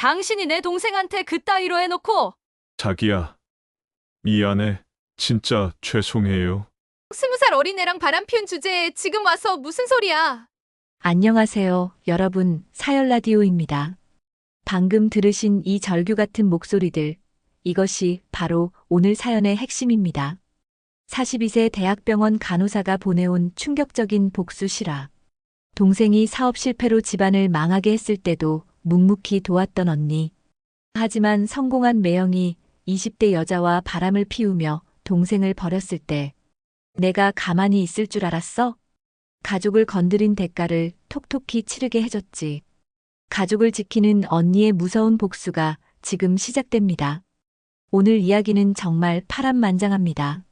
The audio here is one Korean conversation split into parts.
당신이 내 동생한테 그따위로 해놓고 자기야. 미안해. 진짜 죄송해요. 스무 살 어린애랑 바람 피운 주제에 지금 와서 무슨 소리야? 안녕하세요, 여러분. 사열 라디오입니다. 방금 들으신 이 절규 같은 목소리들, 이것이 바로 오늘 사연의 핵심입니다. 42세 대학병원 간호사가 보내온 충격적인 복수 실화. 동생이 사업 실패로 집안을 망하게 했을 때도 묵묵히 도왔던 언니. 하지만 성공한 매형이 20대 여자와 바람을 피우며 동생을 버렸을 때, 내가 가만히 있을 줄 알았어? 가족을 건드린 대가를 톡톡히 치르게 해줬지. 가족을 지키는 언니의 무서운 복수가 지금 시작됩니다. 오늘 이야기는 정말 파란만장합니다.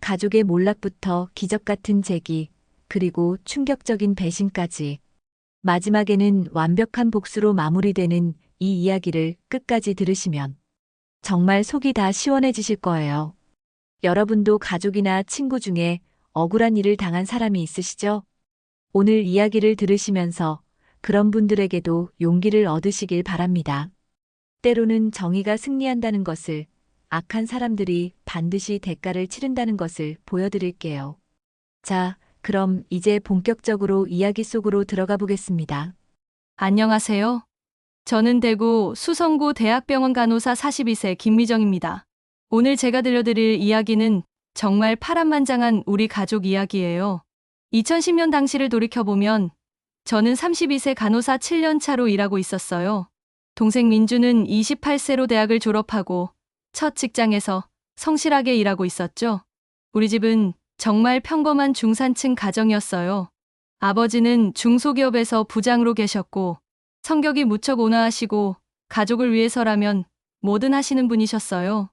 가족의 몰락부터 기적 같은 재기, 그리고 충격적인 배신까지. 마지막에는 완벽한 복수로 마무리되는 이 이야기를 끝까지 들으시면 정말 속이 다 시원해지실 거예요. 여러분도 가족이나 친구 중에 억울한 일을 당한 사람이 있으시죠? 오늘 이야기를 들으시면서 그런 분들에게도 용기를 얻으시길 바랍니다. 때로는 정의가 승리한다는 것을 악한 사람들이 반드시 대가를 치른다는 것을 보여드릴게요. 자, 그럼 이제 본격적으로 이야기 속으로 들어가 보겠습니다. 안녕하세요. 저는 대구 수성구 대학병원 간호사 42세 김미정입니다. 오늘 제가 들려드릴 이야기는 정말 파란만장한 우리 가족 이야기예요. 2010년 당시를 돌이켜보면 저는 32세 간호사 7년 차로 일하고 있었어요. 동생 민주는 28세로 대학을 졸업하고 첫 직장에서 성실하게 일하고 있었죠. 우리 집은 정말 평범한 중산층 가정이었어요. 아버지는 중소기업에서 부장으로 계셨고 성격이 무척 온화하시고 가족을 위해서라면 뭐든 하시는 분이셨어요.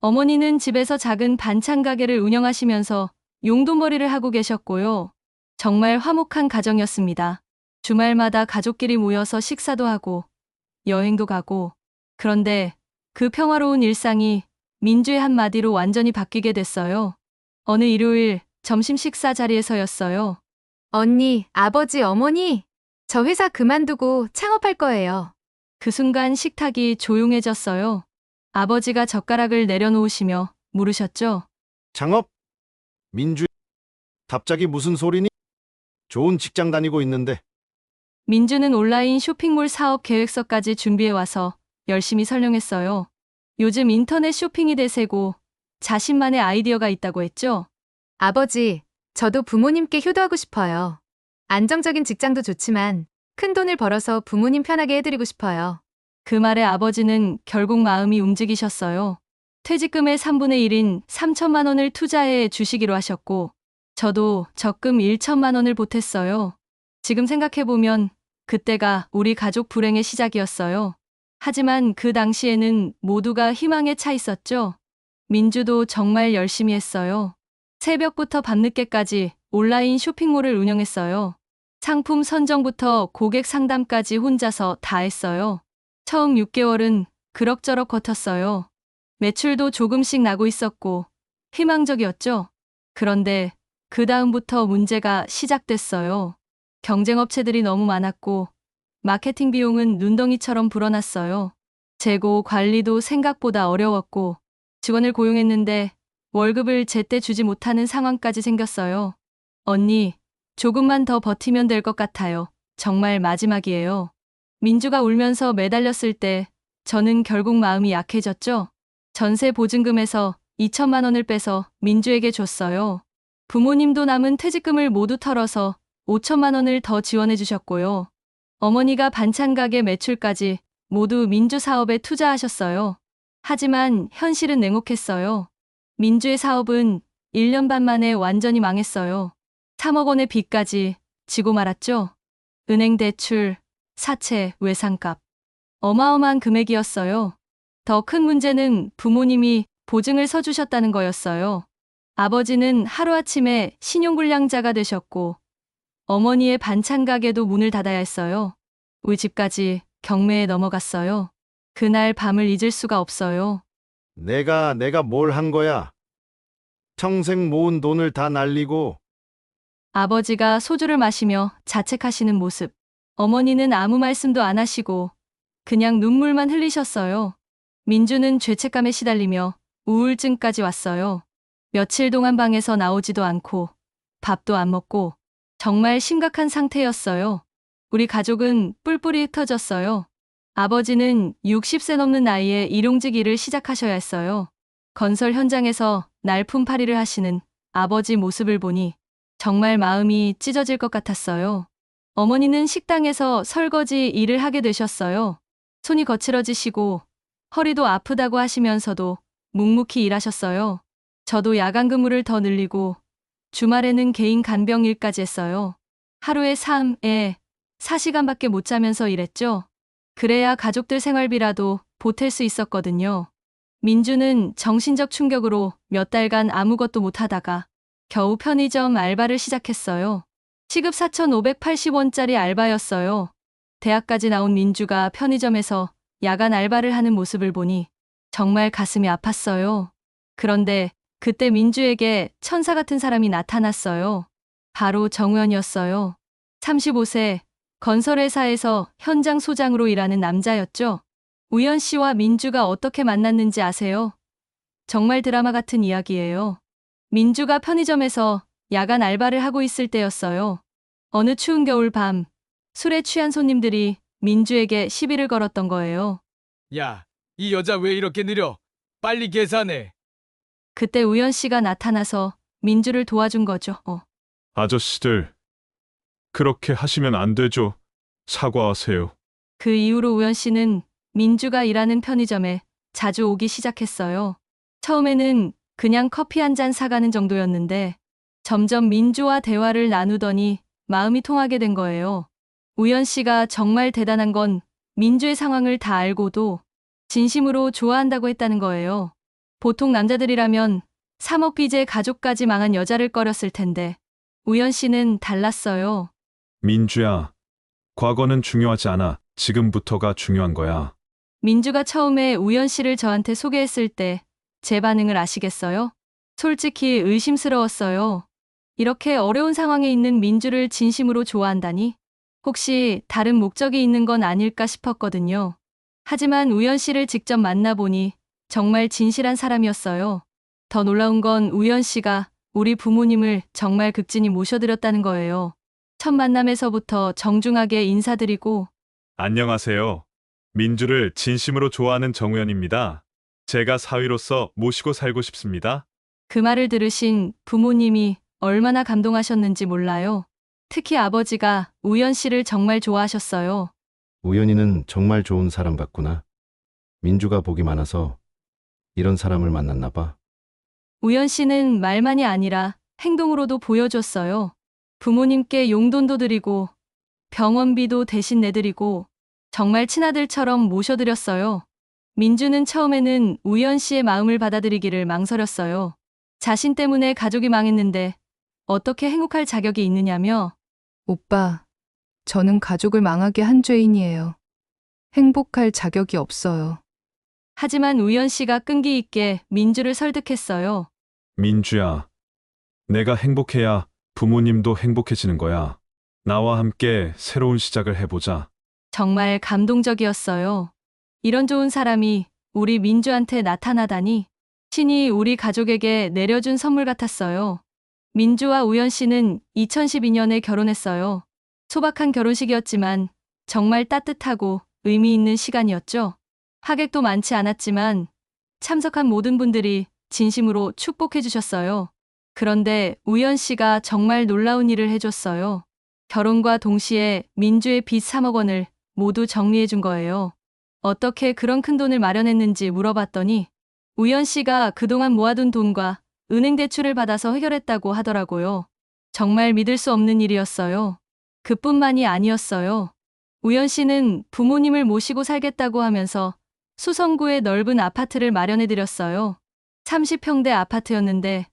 어머니는 집에서 작은 반찬 가게를 운영하시면서 용돈벌이를 하고 계셨고요. 정말 화목한 가정이었습니다. 주말마다 가족끼리 모여서 식사도 하고 여행도 가고 그런데 그 평화로운 일상이 민주의 한마디로 완전히 바뀌게 됐어요. 어느 일요일 점심 식사 자리에서였어요. 언니, 아버지, 어머니, 저 회사 그만두고 창업할 거예요. 그 순간 식탁이 조용해졌어요. 아버지가 젓가락을 내려놓으시며 물으셨죠. 창업? 민주? 갑자기 무슨 소리니? 좋은 직장 다니고 있는데 민주는 온라인 쇼핑몰 사업 계획서까지 준비해 와서 열심히 설명했어요. 요즘 인터넷 쇼핑이 대세고 자신만의 아이디어가 있다고 했죠. 아버지, 저도 부모님께 효도하고 싶어요. 안정적인 직장도 좋지만 큰 돈을 벌어서 부모님 편하게 해드리고 싶어요. 그 말에 아버지는 결국 마음이 움직이셨어요. 퇴직금의 3분의 1인 3천만 원을 투자해 주시기로 하셨고, 저도 적금 1천만 원을 보탰어요. 지금 생각해보면 그때가 우리 가족 불행의 시작이었어요. 하지만 그 당시에는 모두가 희망에 차 있었죠. 민주도 정말 열심히 했어요. 새벽부터 밤늦게까지 온라인 쇼핑몰을 운영했어요. 상품 선정부터 고객 상담까지 혼자서 다 했어요. 처음 6개월은 그럭저럭 버텼어요. 매출도 조금씩 나고 있었고 희망적이었죠. 그런데 그 다음부터 문제가 시작됐어요. 경쟁업체들이 너무 많았고 마케팅 비용은 눈덩이처럼 불어났어요. 재고 관리도 생각보다 어려웠고 직원을 고용했는데 월급을 제때 주지 못하는 상황까지 생겼어요. 언니, 조금만 더 버티면 될 것 같아요. 정말 마지막이에요. 민주가 울면서 매달렸을 때 저는 결국 마음이 약해졌죠. 전세 보증금에서 2천만 원을 빼서 민주에게 줬어요. 부모님도 남은 퇴직금을 모두 털어서 5천만 원을 더 지원해 주셨고요. 어머니가 반찬 가게 매출까지 모두 민주 사업에 투자하셨어요. 하지만 현실은 냉혹했어요. 민주의 사업은 1년 반 만에 완전히 망했어요. 3억 원의 빚까지 지고 말았죠. 은행 대출, 사채, 외상값. 어마어마한 금액이었어요. 더 큰 문제는 부모님이 보증을 서주셨다는 거였어요. 아버지는 하루아침에 신용불량자가 되셨고, 어머니의 반찬 가게도 문을 닫아야 했어요. 우리 집까지 경매에 넘어갔어요. 그날 밤을 잊을 수가 없어요. 내가 내가 뭘 한 거야? 평생 모은 돈을 다 날리고 아버지가 소주를 마시며 자책하시는 모습. 어머니는 아무 말씀도 안 하시고 그냥 눈물만 흘리셨어요. 민주는 죄책감에 시달리며 우울증까지 왔어요. 며칠 동안 방에서 나오지도 않고 밥도 안 먹고 정말 심각한 상태였어요. 우리 가족은 뿔뿔이 흩어졌어요. 아버지는 60세 넘는 나이에 일용직 일을 시작하셔야 했어요. 건설 현장에서 날품팔이를 하시는 아버지 모습을 보니 정말 마음이 찢어질 것 같았어요. 어머니는 식당에서 설거지 일을 하게 되셨어요. 손이 거칠어지시고 허리도 아프다고 하시면서도 묵묵히 일하셨어요. 저도 야간 근무를 더 늘리고 주말에는 개인 간병 일까지 했어요. 하루에 3에 4시간밖에 못 자면서 일했죠. 그래야 가족들 생활비라도 보탤 수 있었거든요. 민주는 정신적 충격으로 몇 달간 아무것도 못 하다가 겨우 편의점 알바를 시작했어요. 시급 4,580원짜리 알바였어요. 대학까지 나온 민주가 편의점에서 야간 알바를 하는 모습을 보니 정말 가슴이 아팠어요. 그런데 그때 민주에게 천사 같은 사람이 나타났어요. 바로 정우현이었어요. 35세 건설회사에서 현장 소장으로 일하는 남자였죠. 우연 씨와 민주가 어떻게 만났는지 아세요? 정말 드라마 같은 이야기예요. 민주가 편의점에서 야간 알바를 하고 있을 때였어요. 어느 추운 겨울 밤, 술에 취한 손님들이 민주에게 시비를 걸었던 거예요. 야, 이 여자 왜 이렇게 느려? 빨리 계산해. 그때 우연 씨가 나타나서 민주를 도와준 거죠. 어. 아저씨들, 그렇게 하시면 안 되죠. 사과하세요. 그 이후로 우연 씨는 민주가 일하는 편의점에 자주 오기 시작했어요. 처음에는 그냥 커피 한 잔 사가는 정도였는데 점점 민주와 대화를 나누더니 마음이 통하게 된 거예요. 우연 씨가 정말 대단한 건 민주의 상황을 다 알고도 진심으로 좋아한다고 했다는 거예요. 보통 남자들이라면 3억 빚에 가족까지 망한 여자를 꺼렸을 텐데 우연 씨는 달랐어요. 민주야, 과거는 중요하지 않아. 지금부터가 중요한 거야. 민주가 처음에 우연 씨를 저한테 소개했을 때 제 반응을 아시겠어요? 솔직히 의심스러웠어요. 이렇게 어려운 상황에 있는 민주를 진심으로 좋아한다니? 혹시 다른 목적이 있는 건 아닐까 싶었거든요. 하지만 우연 씨를 직접 만나보니 정말 진실한 사람이었어요. 더 놀라운 건 우연 씨가 우리 부모님을 정말 극진히 모셔드렸다는 거예요. 첫 만남에서부터 정중하게 인사드리고 안녕하세요. 민주를 진심으로 좋아하는 정우현입니다. 제가 사위로서 모시고 살고 싶습니다. 그 말을 들으신 부모님이 얼마나 감동하셨는지 몰라요. 특히 아버지가 우연 씨를 정말 좋아하셨어요. 우연이는 정말 좋은 사람 같구나. 민주가 복이 많아서 이런 사람을 만났나 봐. 우연 씨는 말만이 아니라 행동으로도 보여줬어요. 부모님께 용돈도 드리고 병원비도 대신 내드리고 정말 친아들처럼 모셔드렸어요. 민주는 처음에는 우연 씨의 마음을 받아들이기를 망설였어요. 자신 때문에 가족이 망했는데 어떻게 행복할 자격이 있느냐며 오빠, 저는 가족을 망하게 한 죄인이에요. 행복할 자격이 없어요. 하지만 우연 씨가 끈기 있게 민주를 설득했어요. 민주야, 내가 행복해야 부모님도 행복해지는 거야. 나와 함께 새로운 시작을 해보자. 정말 감동적이었어요. 이런 좋은 사람이 우리 민주한테 나타나다니 신이 우리 가족에게 내려준 선물 같았어요. 민주와 우연 씨는 2012년에 결혼했어요. 소박한 결혼식이었지만 정말 따뜻하고 의미 있는 시간이었죠. 하객도 많지 않았지만 참석한 모든 분들이 진심으로 축복해 주셨어요. 그런데 우연 씨가 정말 놀라운 일을 해줬어요. 결혼과 동시에 민주의 빚 3억 원을 모두 정리해 준 거예요. 어떻게 그런 큰 돈을 마련했는지 물어봤더니 우연 씨가 그동안 모아둔 돈과 은행 대출을 받아서 해결했다고 하더라고요. 정말 믿을 수 없는 일이었어요. 그뿐만이 아니었어요. 우연 씨는 부모님을 모시고 살겠다고 하면서 수성구에 넓은 아파트를 마련해 드렸어요. 30평대 아파트였는데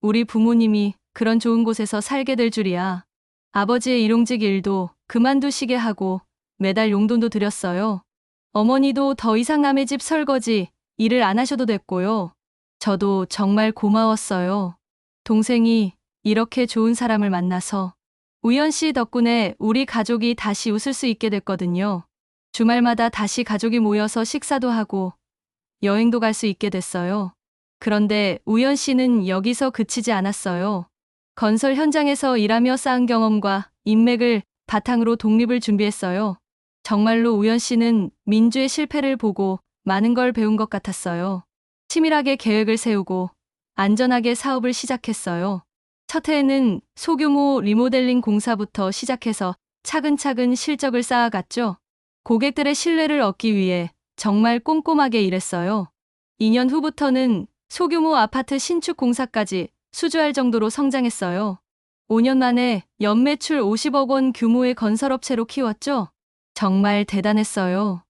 우리 부모님이 그런 좋은 곳에서 살게 될 줄이야. 아버지의 일용직 일도 그만두시게 하고 매달 용돈도 드렸어요. 어머니도 더 이상 남의 집 설거지 일을 안 하셔도 됐고요. 저도 정말 고마웠어요. 동생이 이렇게 좋은 사람을 만나서 우연 씨 덕분에 우리 가족이 다시 웃을 수 있게 됐거든요. 주말마다 다시 가족이 모여서 식사도 하고 여행도 갈 수 있게 됐어요. 그런데 우연 씨는 여기서 그치지 않았어요. 건설 현장에서 일하며 쌓은 경험과 인맥을 바탕으로 독립을 준비했어요. 정말로 우연 씨는 민주의 실패를 보고 많은 걸 배운 것 같았어요. 치밀하게 계획을 세우고 안전하게 사업을 시작했어요. 첫 해에는 소규모 리모델링 공사부터 시작해서 차근차근 실적을 쌓아갔죠. 고객들의 신뢰를 얻기 위해 정말 꼼꼼하게 일했어요. 2년 후부터는 소규모 아파트 신축 공사까지 수주할 정도로 성장했어요. 5년 만에 연매출 50억 원 규모의 건설업체로 키웠죠. 정말 대단했어요.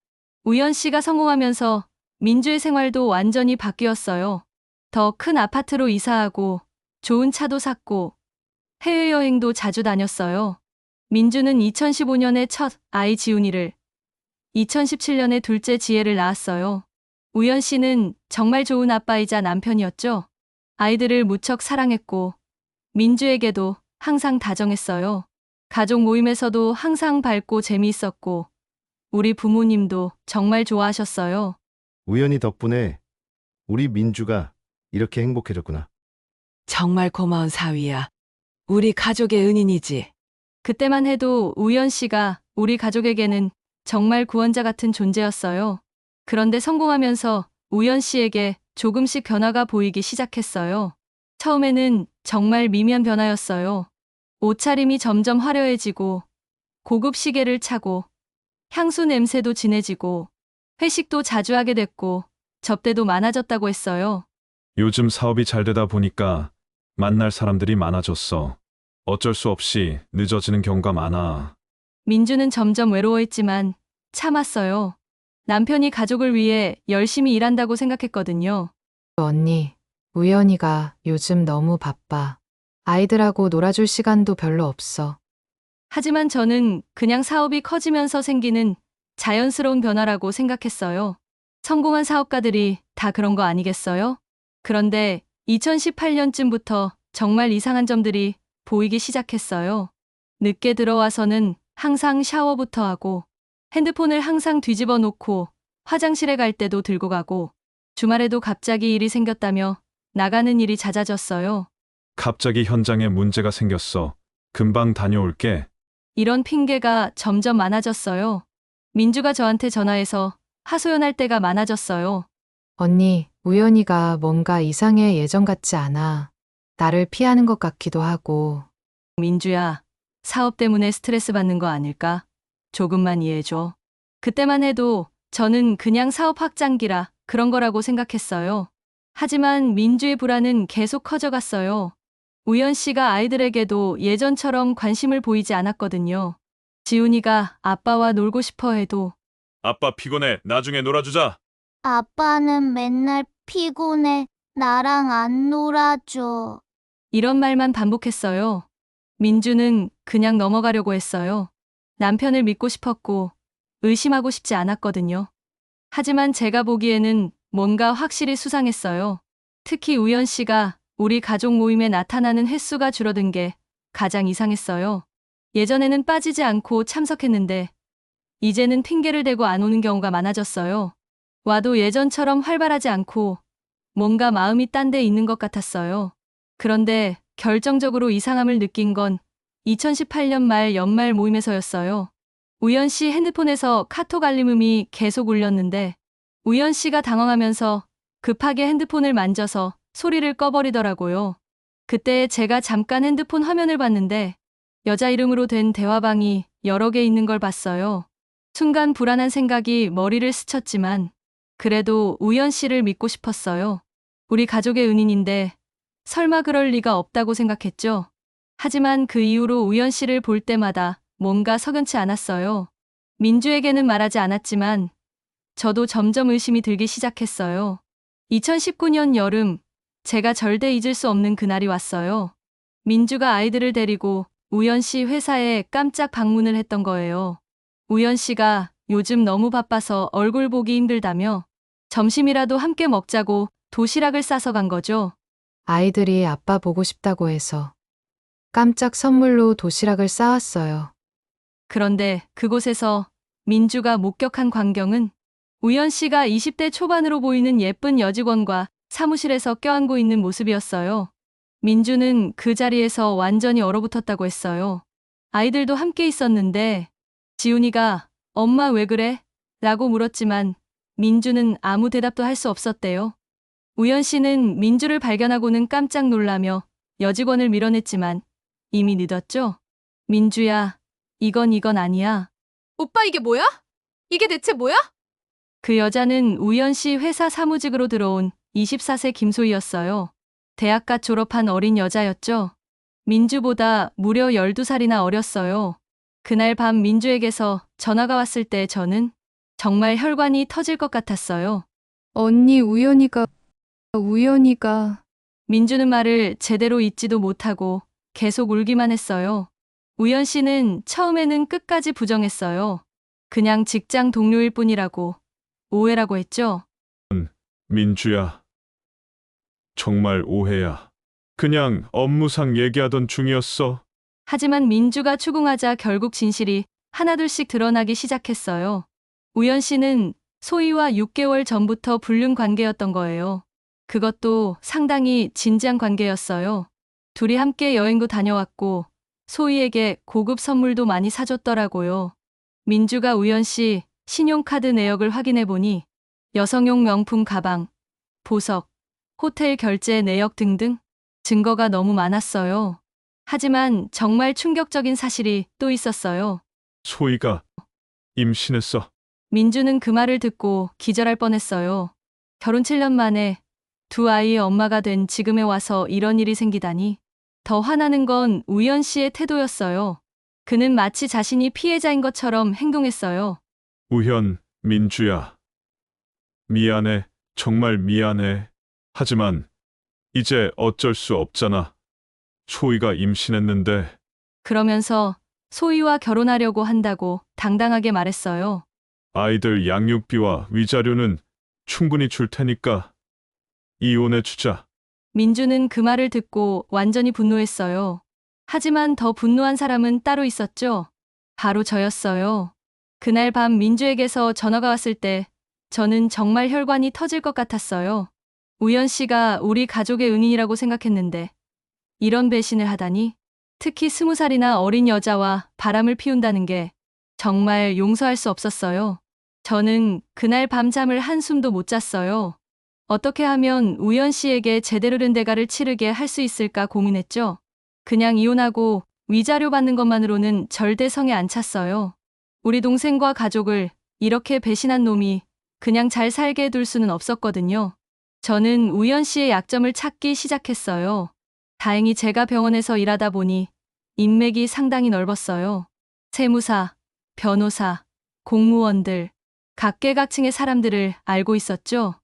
우연 씨가 성공하면서 민주의 생활도 완전히 바뀌었어요. 더 큰 아파트로 이사하고 좋은 차도 샀고 해외여행도 자주 다녔어요. 민주는 2015년에 첫 아이 지훈이를 2017년에 둘째 지혜를 낳았어요. 우연 씨는 정말 좋은 아빠이자 남편이었죠. 아이들을 무척 사랑했고 민주에게도 항상 다정했어요. 가족 모임에서도 항상 밝고 재미있었고 우리 부모님도 정말 좋아하셨어요. 우연히 덕분에 우리 민주가 이렇게 행복해졌구나. 정말 고마운 사위야. 우리 가족의 은인이지. 그때만 해도 우연 씨가 우리 가족에게는 정말 구원자 같은 존재였어요. 그런데 성공하면서 우연 씨에게 조금씩 변화가 보이기 시작했어요. 처음에는 정말 미미한 변화였어요. 옷차림이 점점 화려해지고 고급 시계를 차고 향수 냄새도 진해지고 회식도 자주 하게 됐고 접대도 많아졌다고 했어요. 요즘 사업이 잘 되다 보니까 만날 사람들이 많아졌어. 어쩔 수 없이 늦어지는 경우가 많아. 민주는 점점 외로워했지만 참았어요. 남편이 가족을 위해 열심히 일한다고 생각했거든요. 언니, 우연이가 요즘 너무 바빠. 아이들하고 놀아줄 시간도 별로 없어. 하지만 저는 그냥 사업이 커지면서 생기는 자연스러운 변화라고 생각했어요. 성공한 사업가들이 다 그런 거 아니겠어요? 그런데 2018년쯤부터 정말 이상한 점들이 보이기 시작했어요. 늦게 들어와서는 항상 샤워부터 하고 핸드폰을 항상 뒤집어 놓고 화장실에 갈 때도 들고 가고 주말에도 갑자기 일이 생겼다며 나가는 일이 잦아졌어요. 갑자기 현장에 문제가 생겼어. 금방 다녀올게. 이런 핑계가 점점 많아졌어요. 민주가 저한테 전화해서 하소연할 때가 많아졌어요. 언니, 우연이가 뭔가 이상해 예전 같지 않아. 나를 피하는 것 같기도 하고. 민주야, 사업 때문에 스트레스 받는 거 아닐까? 조금만 이해해줘. 그때만 해도 저는 그냥 사업 확장기라 그런 거라고 생각했어요. 하지만 민주의 불안은 계속 커져갔어요. 우연 씨가 아이들에게도 예전처럼 관심을 보이지 않았거든요. 지훈이가 아빠와 놀고 싶어 해도 아빠 피곤해. 나중에 놀아주자. 아빠는 맨날 피곤해. 나랑 안 놀아줘. 이런 말만 반복했어요. 민주는 그냥 넘어가려고 했어요. 남편을 믿고 싶었고 의심하고 싶지 않았거든요. 하지만 제가 보기에는 뭔가 확실히 수상했어요. 특히 우연 씨가 우리 가족 모임에 나타나는 횟수가 줄어든 게 가장 이상했어요. 예전에는 빠지지 않고 참석했는데 이제는 핑계를 대고 안 오는 경우가 많아졌어요. 와도 예전처럼 활발하지 않고 뭔가 마음이 딴 데 있는 것 같았어요. 그런데 결정적으로 이상함을 느낀 건 2018년 말 연말 모임에서였어요. 우연 씨 핸드폰에서 카톡 알림음이 계속 울렸는데 우연 씨가 당황하면서 급하게 핸드폰을 만져서 소리를 꺼버리더라고요. 그때 제가 잠깐 핸드폰 화면을 봤는데 여자 이름으로 된 대화방이 여러 개 있는 걸 봤어요. 순간 불안한 생각이 머리를 스쳤지만 그래도 우연 씨를 믿고 싶었어요. 우리 가족의 은인인데 설마 그럴 리가 없다고 생각했죠. 하지만 그 이후로 우연 씨를 볼 때마다 뭔가 석연치 않았어요. 민주에게는 말하지 않았지만 저도 점점 의심이 들기 시작했어요. 2019년 여름 제가 절대 잊을 수 없는 그날이 왔어요. 민주가 아이들을 데리고 우연 씨 회사에 깜짝 방문을 했던 거예요. 우연 씨가 요즘 너무 바빠서 얼굴 보기 힘들다며 점심이라도 함께 먹자고 도시락을 싸서 간 거죠. 아이들이 아빠 보고 싶다고 해서 깜짝 선물로 도시락을 싸왔어요. 그런데 그곳에서 민주가 목격한 광경은 우연 씨가 20대 초반으로 보이는 예쁜 여직원과 사무실에서 껴안고 있는 모습이었어요. 민주는 그 자리에서 완전히 얼어붙었다고 했어요. 아이들도 함께 있었는데 지훈이가 엄마 왜 그래? 라고 물었지만 민주는 아무 대답도 할 수 없었대요. 우연 씨는 민주를 발견하고는 깜짝 놀라며 여직원을 밀어냈지만 이미 늦었죠? 민주야, 이건 이건 아니야. 오빠 이게 뭐야? 이게 대체 뭐야? 그 여자는 우연 씨 회사 사무직으로 들어온 24세 김소희였어요. 대학가 졸업한 어린 여자였죠. 민주보다 무려 12살이나 어렸어요. 그날 밤 민주에게서 전화가 왔을 때 저는 정말 혈관이 터질 것 같았어요. 언니 우연이가 우연이가 민주는 말을 제대로 잊지도 못하고 계속 울기만 했어요. 우연 씨는 처음에는 끝까지 부정했어요. 그냥 직장 동료일 뿐이라고 오해라고 했죠. 민주야. 정말 오해야. 그냥 업무상 얘기하던 중이었어. 하지만 민주가 추궁하자 결국 진실이 하나둘씩 드러나기 시작했어요. 우연 씨는 소희와 6개월 전부터 불륜 관계였던 거예요. 그것도 상당히 진지한 관계였어요. 둘이 함께 여행도 다녀왔고 소희에게 고급 선물도 많이 사줬더라고요. 민주가 우연 씨 신용카드 내역을 확인해 보니 여성용 명품 가방, 보석, 호텔 결제 내역 등등 증거가 너무 많았어요. 하지만 정말 충격적인 사실이 또 있었어요. 소희가 임신했어. 민주는 그 말을 듣고 기절할 뻔했어요. 결혼 7년 만에 두 아이의 엄마가 된 지금에 와서 이런 일이 생기다니. 더 화나는 건 우연 씨의 태도였어요. 그는 마치 자신이 피해자인 것처럼 행동했어요. 우현, 민주야. 미안해. 정말 미안해. 하지만 이제 어쩔 수 없잖아. 소희가 임신했는데 그러면서 소희와 결혼하려고 한다고 당당하게 말했어요. 아이들 양육비와 위자료는 충분히 줄 테니까 이혼해 주자. 민주는 그 말을 듣고 완전히 분노했어요. 하지만 더 분노한 사람은 따로 있었죠. 바로 저였어요. 그날 밤 민주에게서 전화가 왔을 때 저는 정말 혈관이 터질 것 같았어요. 우연 씨가 우리 가족의 은인이라고 생각했는데 이런 배신을 하다니 특히 스무 살이나 어린 여자와 바람을 피운다는 게 정말 용서할 수 없었어요. 저는 그날 밤잠을 한숨도 못 잤어요. 어떻게 하면 우연 씨에게 제대로 된 대가를 치르게 할 수 있을까 고민했죠. 그냥 이혼하고 위자료 받는 것만으로는 절대 성에 안 찼어요. 우리 동생과 가족을 이렇게 배신한 놈이 그냥 잘 살게 둘 수는 없었거든요. 저는 우연 씨의 약점을 찾기 시작했어요. 다행히 제가 병원에서 일하다 보니 인맥이 상당히 넓었어요. 세무사, 변호사, 공무원들, 각계각층의 사람들을 알고 있었죠.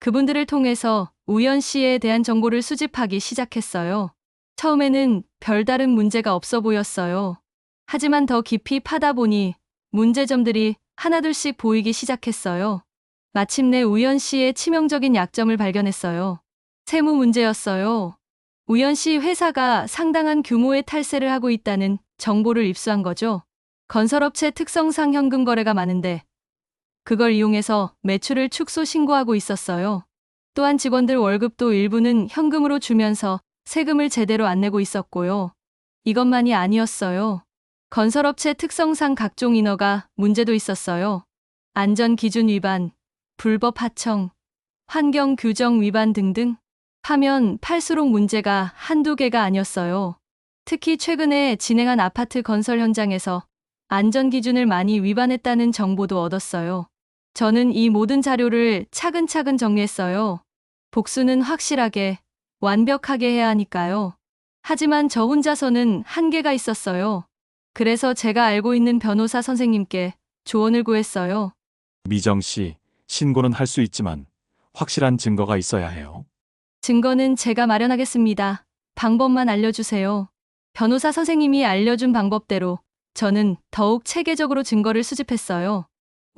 그분들을 통해서 우연 씨에 대한 정보를 수집하기 시작했어요. 처음에는 별다른 문제가 없어 보였어요. 하지만 더 깊이 파다 보니 문제점들이 하나둘씩 보이기 시작했어요. 마침내 우연 씨의 치명적인 약점을 발견했어요. 세무 문제였어요. 우연 씨 회사가 상당한 규모의 탈세를 하고 있다는 정보를 입수한 거죠. 건설업체 특성상 현금 거래가 많은데 그걸 이용해서 매출을 축소 신고하고 있었어요. 또한 직원들 월급도 일부는 현금으로 주면서 세금을 제대로 안 내고 있었고요. 이것만이 아니었어요. 건설업체 특성상 각종 인허가 문제도 있었어요. 안전 기준 위반, 불법 하청, 환경 규정 위반 등등 하면 팔수록 문제가 한두 개가 아니었어요. 특히 최근에 진행한 아파트 건설 현장에서 안전 기준을 많이 위반했다는 정보도 얻었어요. 저는 이 모든 자료를 차근차근 정리했어요. 복수는 확실하게, 완벽하게 해야 하니까요. 하지만 저 혼자서는 한계가 있었어요. 그래서 제가 알고 있는 변호사 선생님께 조언을 구했어요. 미정 씨, 신고는 할 수 있지만 확실한 증거가 있어야 해요. 증거는 제가 마련하겠습니다. 방법만 알려주세요. 변호사 선생님이 알려준 방법대로 저는 더욱 체계적으로 증거를 수집했어요.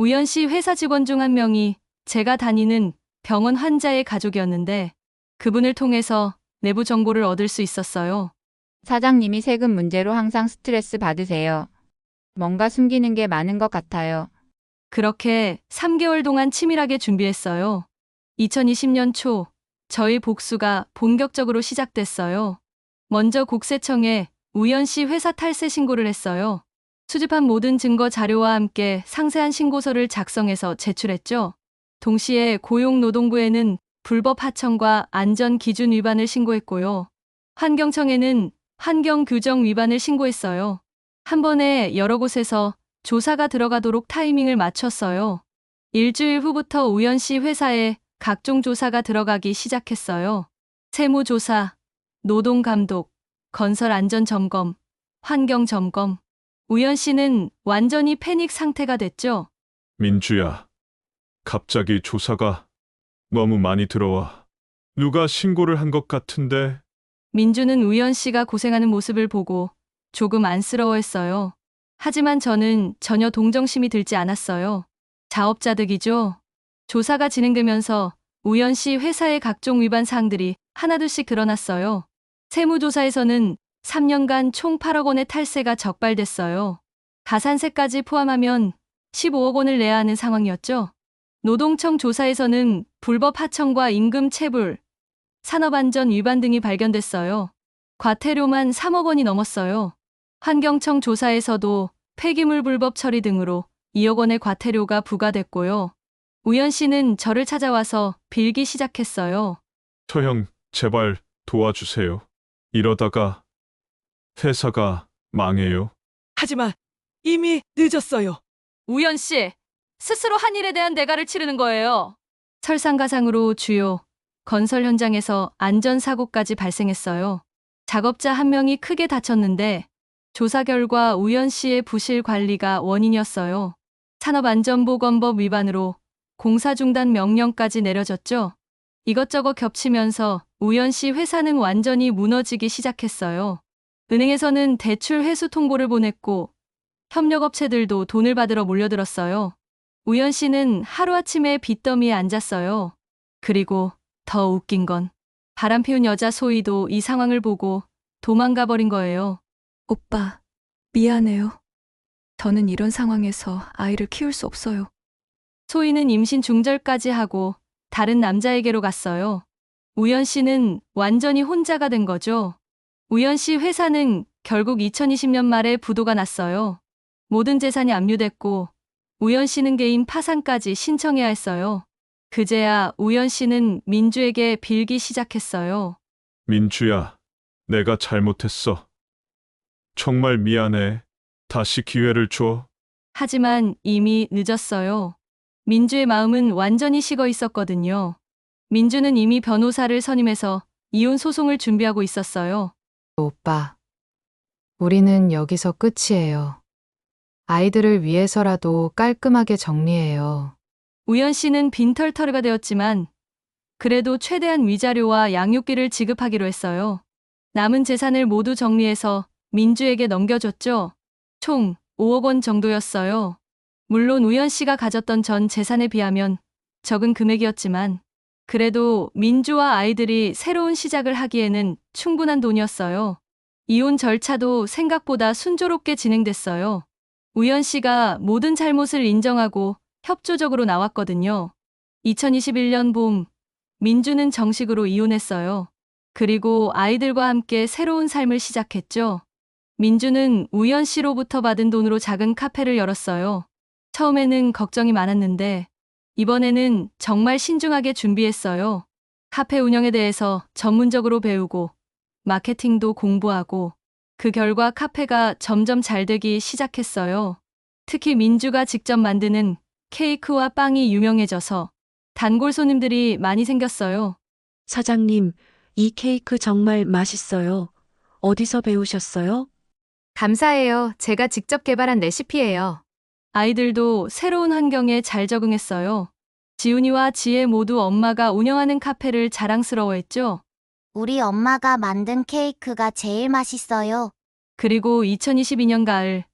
우연 씨 회사 직원 중 한 명이 제가 다니는 병원 환자의 가족이었는데 그분을 통해서 내부 정보를 얻을 수 있었어요. 사장님이 세금 문제로 항상 스트레스 받으세요. 뭔가 숨기는 게 많은 것 같아요. 그렇게 3개월 동안 치밀하게 준비했어요. 2020년 초 저희 복수가 본격적으로 시작됐어요. 먼저 국세청에 우연 씨 회사 탈세 신고를 했어요. 수집한 모든 증거 자료와 함께 상세한 신고서를 작성해서 제출했죠. 동시에 고용노동부에는 불법 하청과 안전 기준 위반을 신고했고요. 환경청에는 환경 규정 위반을 신고했어요. 한 번에 여러 곳에서 조사가 들어가도록 타이밍을 맞췄어요. 일주일 후부터 우연 씨 회사에 각종 조사가 들어가기 시작했어요. 세무조사, 노동감독, 건설안전점검, 환경점검. 우연 씨는 완전히 패닉 상태가 됐죠. 민주야, 갑자기 조사가 너무 많이 들어와. 누가 신고를 한 것 같은데 민주는 우연 씨가 고생하는 모습을 보고 조금 안쓰러워했어요. 하지만 저는 전혀 동정심이 들지 않았어요. 자업자득이죠. 조사가 진행되면서 우연 씨 회사의 각종 위반 사항들이 하나둘씩 드러났어요. 세무조사에서는 3년간 총 8억 원의 탈세가 적발됐어요. 가산세까지 포함하면 15억 원을 내야 하는 상황이었죠. 노동청 조사에서는 불법 하청과 임금 체불, 산업안전 위반 등이 발견됐어요. 과태료만 3억 원이 넘었어요. 환경청 조사에서도 폐기물 불법 처리 등으로 2억 원의 과태료가 부과됐고요. 우연 씨는 저를 찾아와서 빌기 시작했어요. 서형, 제발 도와주세요. 이러다가 회사가 망해요. 하지만 이미 늦었어요. 우연 씨, 스스로 한 일에 대한 대가를 치르는 거예요. 설상가상으로 주요 건설 현장에서 안전사고까지 발생했어요. 작업자 한 명이 크게 다쳤는데 조사 결과 우연 씨의 부실 관리가 원인이었어요. 산업안전보건법 위반으로 공사 중단 명령까지 내려졌죠. 이것저것 겹치면서 우연 씨 회사는 완전히 무너지기 시작했어요. 은행에서는 대출 회수 통보를 보냈고 협력업체들도 돈을 받으러 몰려들었어요. 우연 씨는 하루아침에 빚더미에 앉았어요. 그리고 더 웃긴 건 바람 피운 여자 소희도 이 상황을 보고 도망가 버린 거예요. 오빠, 미안해요. 저는 이런 상황에서 아이를 키울 수 없어요. 소희는 임신 중절까지 하고 다른 남자에게로 갔어요. 우연 씨는 완전히 혼자가 된 거죠. 우연 씨 회사는 결국 2020년 말에 부도가 났어요. 모든 재산이 압류됐고 우연 씨는 개인 파산까지 신청해야 했어요. 그제야 우연 씨는 민주에게 빌기 시작했어요. 민주야, 내가 잘못했어. 정말 미안해. 다시 기회를 줘. 하지만 이미 늦었어요. 민주의 마음은 완전히 식어 있었거든요. 민주는 이미 변호사를 선임해서 이혼 소송을 준비하고 있었어요. 오빠. 우리는 여기서 끝이에요. 아이들을 위해서라도 깔끔하게 정리해요. 우연 씨는 빈털터리가 되었지만 그래도 최대한 위자료와 양육비를 지급하기로 했어요. 남은 재산을 모두 정리해서 민주에게 넘겨줬죠. 총 5억 원 정도였어요. 물론 우연 씨가 가졌던 전 재산에 비하면 적은 금액이었지만 그래도 민주와 아이들이 새로운 시작을 하기에는 충분한 돈이었어요. 이혼 절차도 생각보다 순조롭게 진행됐어요. 우연 씨가 모든 잘못을 인정하고 협조적으로 나왔거든요. 2021년 봄, 민주는 정식으로 이혼했어요. 그리고 아이들과 함께 새로운 삶을 시작했죠. 민주는 우연 씨로부터 받은 돈으로 작은 카페를 열었어요. 처음에는 걱정이 많았는데, 이번에는 정말 신중하게 준비했어요. 카페 운영에 대해서 전문적으로 배우고, 마케팅도 공부하고, 그 결과 카페가 점점 잘 되기 시작했어요. 특히 민주가 직접 만드는 케이크와 빵이 유명해져서 단골 손님들이 많이 생겼어요. 사장님, 이 케이크 정말 맛있어요. 어디서 배우셨어요? 감사해요. 제가 직접 개발한 레시피예요. 아이들도 새로운 환경에 잘 적응했어요. 지훈이와 지혜 모두 엄마가 운영하는 카페를 자랑스러워했죠. 우리 엄마가 만든 케이크가 제일 맛있어요. 그리고 2022년 가을,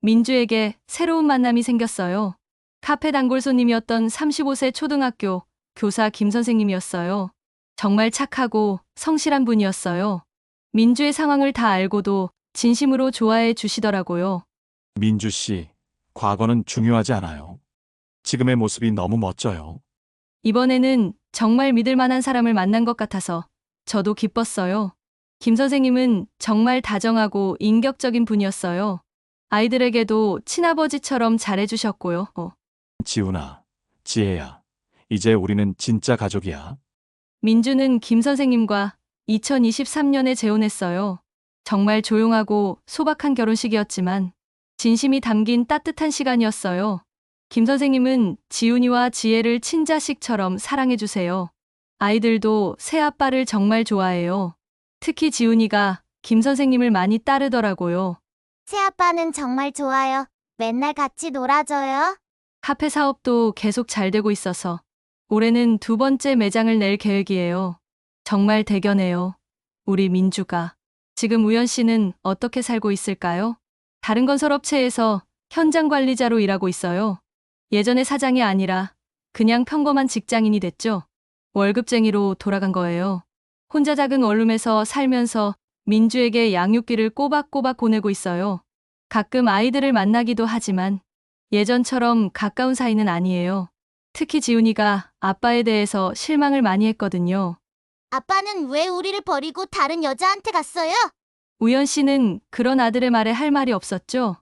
민주에게 새로운 만남이 생겼어요. 카페 단골 손님이었던 35세 초등학교 교사 김 선생님이었어요. 정말 착하고 성실한 분이었어요. 민주의 상황을 다 알고도 진심으로 좋아해 주시더라고요. 민주 씨, 과거는 중요하지 않아요. 지금의 모습이 너무 멋져요. 이번에는 정말 믿을 만한 사람을 만난 것 같아서 저도 기뻤어요. 김 선생님은 정말 다정하고 인격적인 분이었어요. 아이들에게도 친아버지처럼 잘해주셨고요. 어. 지훈아, 지혜야. 이제 우리는 진짜 가족이야. 민주는 김 선생님과 2023년에 재혼했어요. 정말 조용하고 소박한 결혼식이었지만 진심이 담긴 따뜻한 시간이었어요. 김 선생님은 지훈이와 지혜를 친자식처럼 사랑해주세요. 아이들도 새 아빠를 정말 좋아해요. 특히 지훈이가 김 선생님을 많이 따르더라고요. 새아빠는 정말 좋아요. 맨날 같이 놀아줘요. 카페 사업도 계속 잘 되고 있어서 올해는 두 번째 매장을 낼 계획이에요. 정말 대견해요. 우리 민주가. 지금 우연 씨는 어떻게 살고 있을까요? 다른 건설업체에서 현장 관리자로 일하고 있어요. 예전의 사장이 아니라 그냥 평범한 직장인이 됐죠. 월급쟁이로 돌아간 거예요. 혼자 작은 원룸에서 살면서 민주에게 양육비를 꼬박꼬박 보내고 있어요. 가끔 아이들을 만나기도 하지만 예전처럼 가까운 사이는 아니에요. 특히 지훈이가 아빠에 대해서 실망을 많이 했거든요. 아빠는 왜 우리를 버리고 다른 여자한테 갔어요? 우연 씨는 그런 아들의 말에 할 말이 없었죠.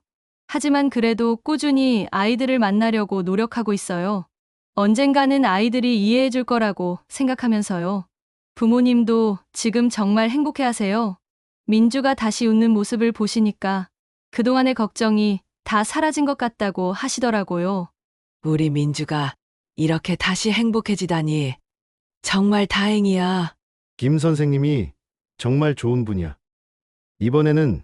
하지만 그래도 꾸준히 아이들을 만나려고 노력하고 있어요. 언젠가는 아이들이 이해해 줄 거라고 생각하면서요. 부모님도 지금 정말 행복해 하세요. 민주가 다시 웃는 모습을 보시니까 그동안의 걱정이 다 사라진 것 같다고 하시더라고요. 우리 민주가 이렇게 다시 행복해지다니. 정말 다행이야. 김 선생님이 정말 좋은 분이야. 이번에는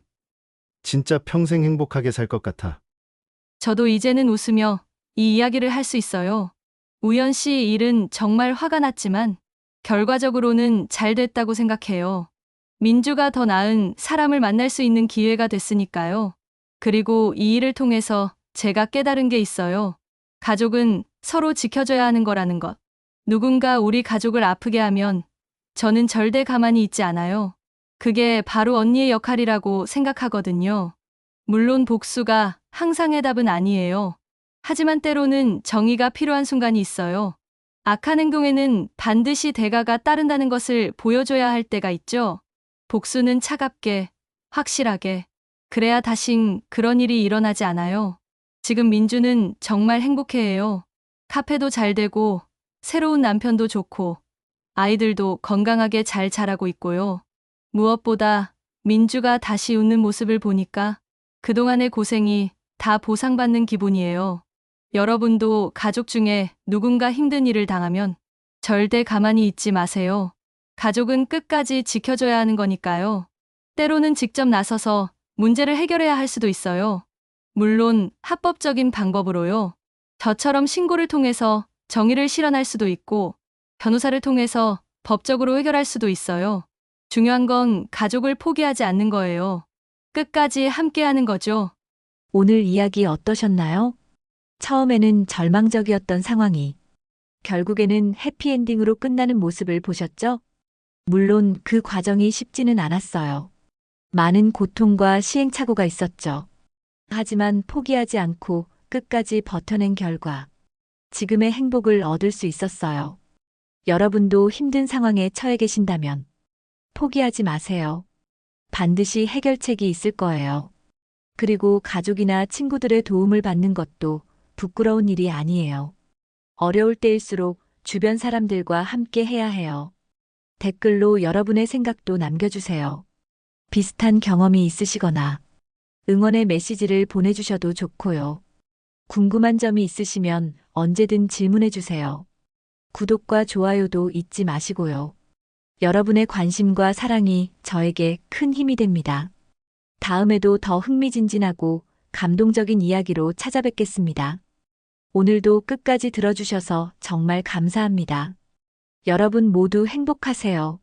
진짜 평생 행복하게 살 것 같아. 저도 이제는 웃으며 이 이야기를 할 수 있어요. 우연 씨 일은 정말 화가 났지만 결과적으로는 잘 됐다고 생각해요. 민주가 더 나은 사람을 만날 수 있는 기회가 됐으니까요. 그리고 이 일을 통해서 제가 깨달은 게 있어요. 가족은 서로 지켜줘야 하는 거라는 것. 누군가 우리 가족을 아프게 하면 저는 절대 가만히 있지 않아요. 그게 바로 언니의 역할이라고 생각하거든요. 물론 복수가 항상의 답은 아니에요. 하지만 때로는 정의가 필요한 순간이 있어요. 악한 행동에는 반드시 대가가 따른다는 것을 보여줘야 할 때가 있죠. 복수는 차갑게, 확실하게. 그래야 다신 그런 일이 일어나지 않아요. 지금 민주는 정말 행복해해요. 카페도 잘 되고, 새로운 남편도 좋고, 아이들도 건강하게 잘 자라고 있고요. 무엇보다 민주가 다시 웃는 모습을 보니까 그동안의 고생이 다 보상받는 기분이에요. 여러분도 가족 중에 누군가 힘든 일을 당하면 절대 가만히 있지 마세요. 가족은 끝까지 지켜줘야 하는 거니까요. 때로는 직접 나서서 문제를 해결해야 할 수도 있어요. 물론 합법적인 방법으로요. 저처럼 신고를 통해서 정의를 실현할 수도 있고 변호사를 통해서 법적으로 해결할 수도 있어요. 중요한 건 가족을 포기하지 않는 거예요. 끝까지 함께 하는 거죠. 오늘 이야기 어떠셨나요? 처음에는 절망적이었던 상황이 결국에는 해피엔딩으로 끝나는 모습을 보셨죠? 물론 그 과정이 쉽지는 않았어요. 많은 고통과 시행착오가 있었죠. 하지만 포기하지 않고 끝까지 버텨낸 결과 지금의 행복을 얻을 수 있었어요. 여러분도 힘든 상황에 처해 계신다면 포기하지 마세요. 반드시 해결책이 있을 거예요. 그리고 가족이나 친구들의 도움을 받는 것도 부끄러운 일이 아니에요. 어려울 때일수록 주변 사람들과 함께 해야 해요. 댓글로 여러분의 생각도 남겨주세요. 비슷한 경험이 있으시거나 응원의 메시지를 보내주셔도 좋고요. 궁금한 점이 있으시면 언제든 질문해주세요. 구독과 좋아요도 잊지 마시고요. 여러분의 관심과 사랑이 저에게 큰 힘이 됩니다. 다음에도 더 흥미진진하고 감동적인 이야기로 찾아뵙겠습니다. 오늘도 끝까지 들어주셔서 정말 감사합니다. 여러분 모두 행복하세요.